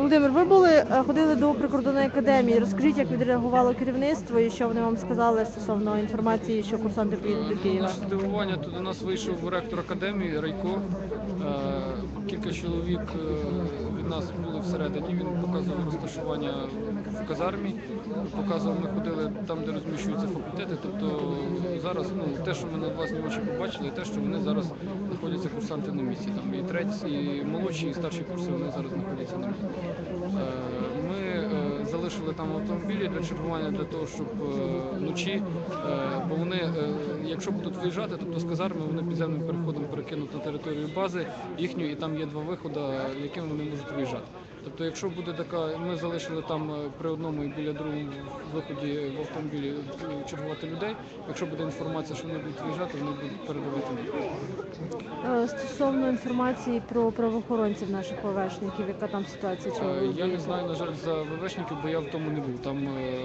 Володимир, ви були е, ходили до прикордонної академії. Розкажіть, як відреагувало керівництво і що вони вам сказали стосовно інформації, що курсанти приїдуть до Києва. Наше здивування тут до нас вийшов ректор академії Райко. Е, Кілька чоловік е, від нас були всередині. Він показував розташування в казармі, показував, ми ходили там, де розміщуються факультети. Тобто зараз ну, те, що ми на власні очі побачили, те, що вони зараз знаходяться курсанти на місці. Там і треті, і молодші, і старші курси вони зараз знаходяться на місці. Е, Ми е, залишили там автомобілі для чергування для того, щоб е, вночі, бо вони, якщо будуть виїжджати, тобто з казарми вони підземним переходом перекинуть на територію бази їхню, і там є два виходи, якими вони можуть виїжджати. Тобто, якщо буде така, ми залишили там при одному і біля другому виході в автомобілі чергувати людей. Якщо буде інформація, що вони будуть виїжджати, вони будуть передавати. Е, Стосовно інформації про правоохоронців наших ПВшників, яка там ситуація чи Е, Я не знаю, на жаль, за ВВшників, бо я в тому не був. Там, е,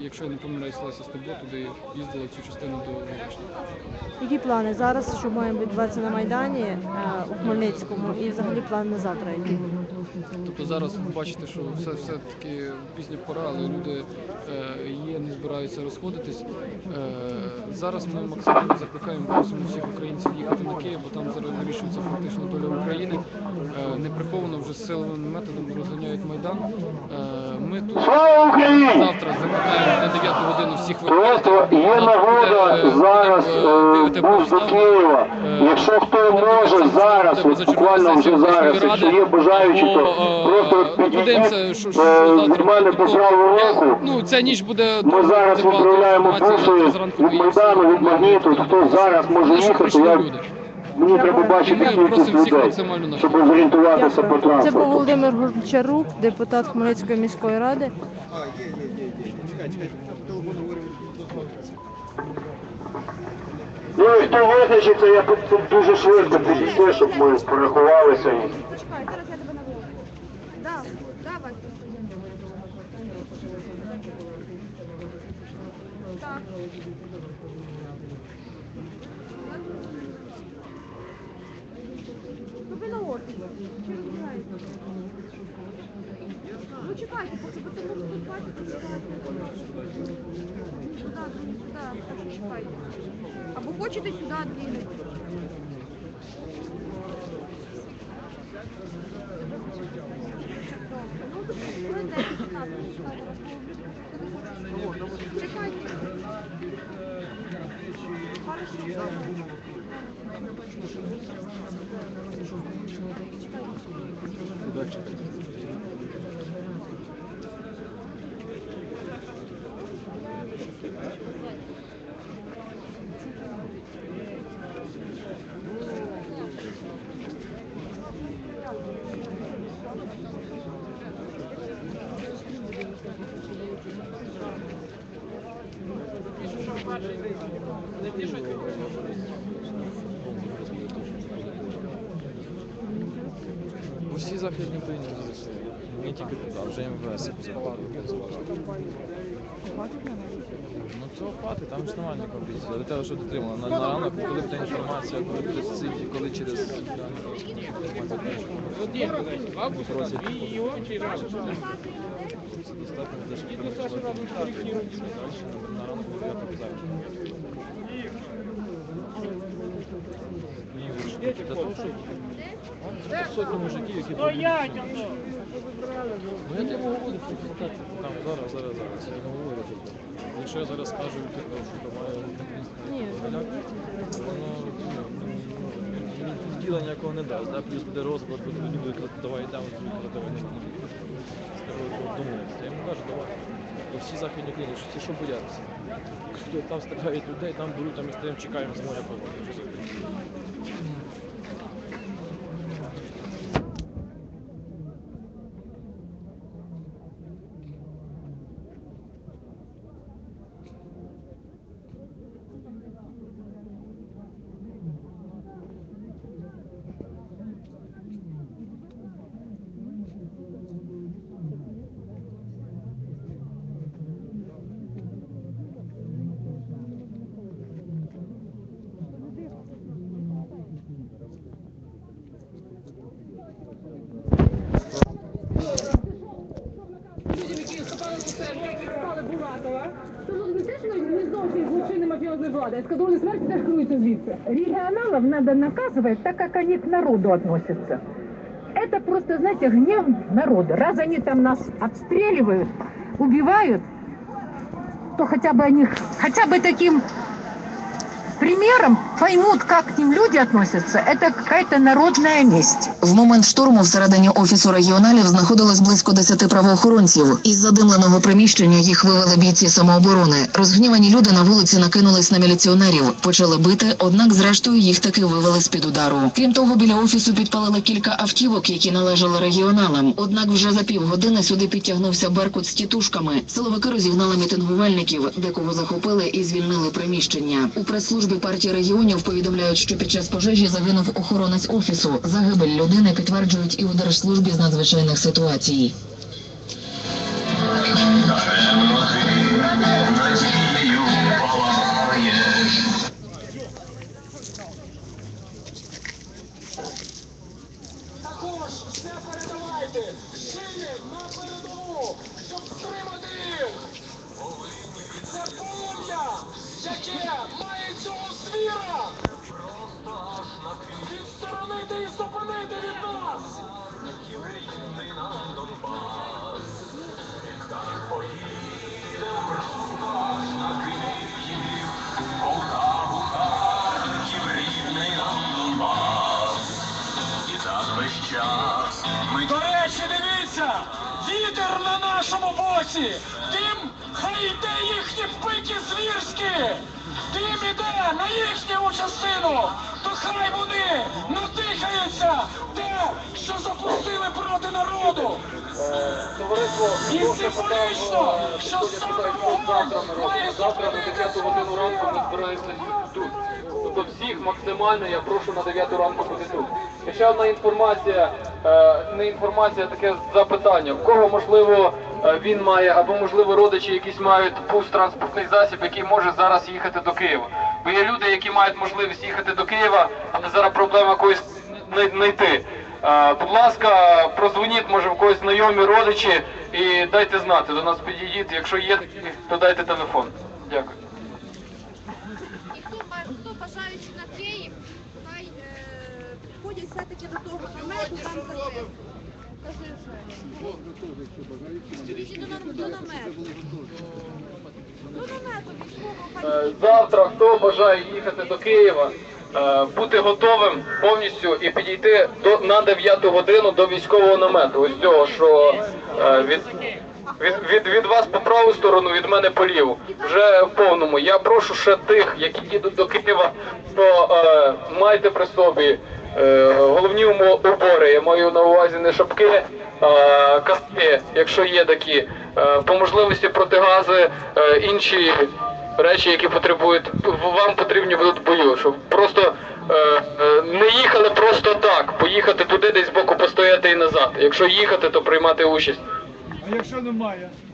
якщо я не помиляюсь, Леся Стебло туди їздила цю частину до ВВшників. Які плани зараз, що має відбуватися на Майдані е, у Хмельницькому, і взагалі план на завтра, які? Тобто зараз ви бачите, що все, все таки пізня пора, але люди е, є, не збираються розходитись. Е, зараз ми максимально закликаємо просимо всіх українців їхати на Київ, бо там зараз вирішується фактично доля України. Е, неприховано вже силовими методами розганяють майдан. Ми тут завтра закликаємо на 9 годину всіх виходити. Є нагода зараз був до. Києва. Якщо хто може зараз, от буквально вже зараз, якщо є бажаючі, то просто підійдіть е, від мене по праву руку. Ну, ця ніч буде Ми зараз інформації, буси від Майдану, від магніту. Хто зараз може їхати, я мені треба бачити кількість людей, щоб зорієнтуватися по Дякую. Це був транспорту. Володимир Гончарук, депутат Хмельницької міської ради. Ну і хто визначиться, я тут дуже швидко підійти, щоб ми порахувалися. і-. Ну чекайте, поки ви тому тут бачите, Сюди, чекайте. Або хочете сюди двигати. Тут хвилин 10-15 Чекайте. Усі західні країни зараз. Не тільки туди, вже МВС Ну це хвати, там ж немає ніякого бізнесу. Для того, що дотримали. На, на ранок, коли буде інформація, коли буде сидіти, коли через... Просять. Достатньо перечувати. На ранок буде я показаю. Ну я тебе говорю, що там зараз, зараз, зараз. Я не говорю тут. Якщо я зараз скажу, що має Ні. воно ну, діла ніякого не дасть, да? плюс буде розклад, буде люди будуть давай там, давай не. Домовитися. Я йому кажу, давай. Бо всі західні країни, що ці що бояться? Там стріляють людей, там беруть, там і стоїмо, чекаємо з моря Людям, які хапали Лукашенка, які хапали Булатова, сказали, не те, що не зовсім злочинні мафіозні влади, сказали, смерть теж крується звідси. Регионалов надо наказывать так, как они к народу относятся. Это просто, знаете, гнев народа. Раз они там нас обстреливают, убивают, то хотя бы они, хотя бы таким примером поймут, как к ним люди относятся. Это какая-то народная месть. В момент штурму всередині офісу регіоналів знаходилось близько 10 правоохоронців. Із задимленого приміщення їх вивели бійці самооборони. Розгнівані люди на вулиці накинулись на міліціонерів, почали бити, однак зрештою їх таки вивели з під удару. Крім того, біля офісу підпалили кілька автівок, які належали регіоналам. Однак вже за півгодини сюди підтягнувся беркут з тітушками. Силовики розігнали мітингувальників, декого захопили і звільнили приміщення. У прес-службі партії регіонів повідомляють, що під час пожежі загинув охоронець офісу. Загибель людини підтверджують і у держслужбі з надзвичайних ситуацій. Боці. Дим, хай йде їхні пики звірські. Дим іде на їхню частину. То хай вони надихаються те, що запустили проти народу. І символічно, що саме вогонь має зупинити збираємося тут. Тобто всіх максимально я прошу на 9 ранку бути тут. І ще одна інформація, е, не інформація, а таке запитання. В кого можливо він має, або можливо родичі якісь мають пуст транспортний засіб, який може зараз їхати до Києва. Бо є люди, які мають можливість їхати до Києва, але зараз проблема когось знайти. Е, Будь ласка, прозвоніть, може в когось знайомі родичі і дайте знати. До нас підійдіть. Якщо є то дайте телефон. Дякую. І хто, хто бажаючи на Київ, хай е, ходять все-таки до того намету, там Завтра хто бажає їхати до Києва, е, бути готовим повністю і підійти до на 9 годину до військового намету. Ось цього, що е, від, від, від, від вас по праву сторону, від мене по ліву. Вже в повному. Я прошу ще тих, які їдуть до Києва, то е, майте при собі головні убори. Я маю на увазі не шапки, а каски, якщо є такі. Е, по можливості протигази, е, інші речі, які потребують, вам потрібні будуть бою, щоб просто е, е, не їхали просто так, поїхати туди, десь з боку постояти і назад. Якщо їхати, то приймати участь. А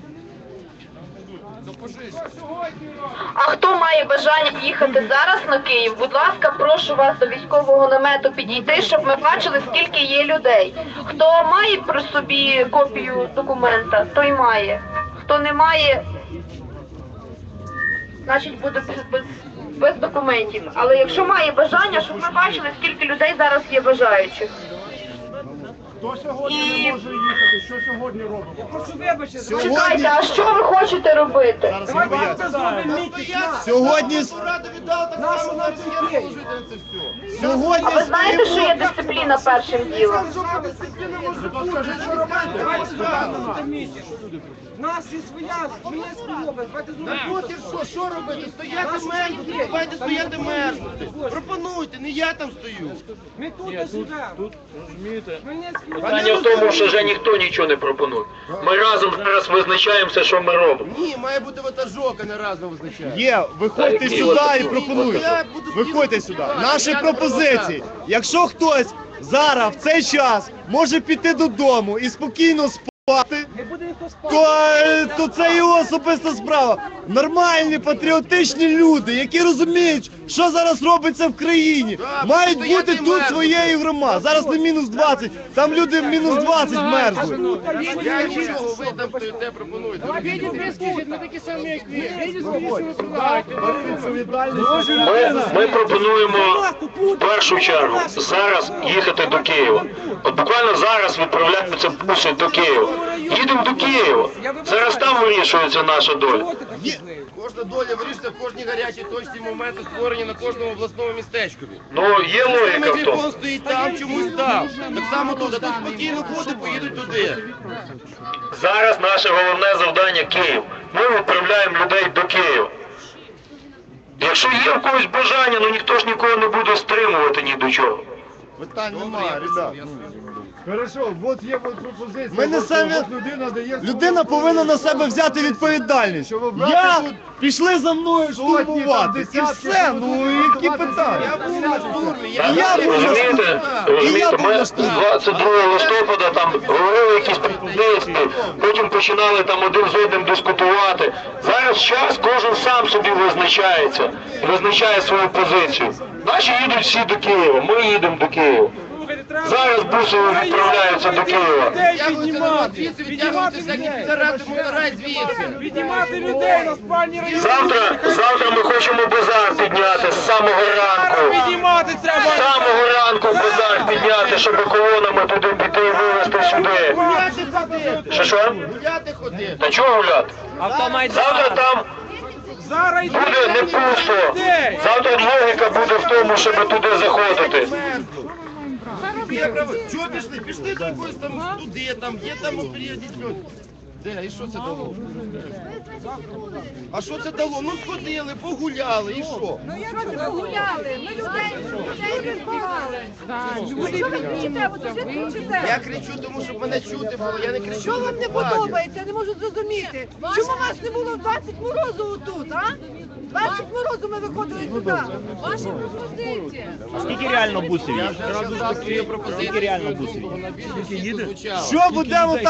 хто має бажання їхати зараз на Київ? Будь ласка, прошу вас до військового намету підійти, щоб ми бачили, скільки є людей. Хто має при собі копію документа, той має. Хто не має, значить буде без, без документів. Але якщо має бажання, щоб ми бачили, скільки людей зараз є бажаючих. Хто сьогодні І- не може їхати? Що сьогодні робимо? Чекайте, а що ви хочете робити? Сьогодні Сьогодні А ви знаєте, що дисципліна першим ділом? Нас є своя. Давайте Проти що, що робити? Стояти мерзнути, давайте стояти мерзнути. Пропонуйте, не я там стою. Ми тут розумієте, Хмельницький Питання в тому, що вже ніхто нічого не пропонує. Ми разом зараз визначаємося, що ми робимо. Ні, має бути ватажок, а не разом визначає. Є, виходьте сюди і пропонуйте. Виходьте сюди. Наші пропозиції. Якщо хтось зараз в цей час може піти додому і спокійно спати, то, е, то це його особиста справа. Нормальні патріотичні люди, які розуміють, що зараз робиться в країні. Мають бути тут своєю громадою. Зараз не мінус 20, там люди мінус 20 мерзли. Я нічого, ви там стоїте, пропонуєте. Ми, ми пропонуємо в першу чергу зараз їхати до Києва. От буквально зараз відправляються буси до Києва. Їдемо до Києва. Зараз там вирішується наша доля. Кожна доля вирішується в кожній гарячій точці моменту створення на кожному обласному містечкові. Ну є логіка в тому. Стоїть там, чомусь там. Так само тут, а тут спокійно ходить, поїдуть туди. Зараз наше головне завдання Київ. Ми відправляємо людей до Києва. Якщо є в когось бажання, ну ніхто ж нікого не буде стримувати ні до чого. Питань немає, ребят. Хорошо, от є от пропозиція. Ми не от- от людина дає Людина повинна на себе взяти відповідальність. Щоб обрати Я тут пішли за мною сотні, там, штурмувати. І десятки, все, щоб ну які готувати Я питання? був на штурмі, я І я був на Розумієте, І я розумієте, був ми на штурмі. 22 листопада там говорили якісь пропозиції, потім починали там один з одним дискутувати. Зараз час кожен сам собі визначається, визначає свою позицію. Наші їдуть всі до Києва, ми їдемо до Києва. Зараз буси відправляються до Києва. Піднімати людей на спальні райони. Завтра, завтра ми хочемо базар підняти з самого ранку. Піднімати З самого ранку базар підняти, щоб колонами туди піти і вивезти сюди. Що що? гуляти ходи. Та чого гуляти? Завтра там буде не пусто. Завтра логіка буде в тому, щоб туди заходити. Я кажу, Чого пішли? Пішли до якоїсь там туди, там, є там люди. Де, і що це дало? А що це дало? Ну сходили, погуляли, і що? Ну як? Ми людей, людей Що ви кричите? От ви кричите? Я кричу, тому щоб мене чути було, я не кричу. Що вам не подобається? Я не можу зрозуміти. Чому вас не було в 20 морозу тут, а? 20 морозу ми виходили сюди. Ваші пропозиції. Скільки реально бусів? Скільки реально бусів? Що будемо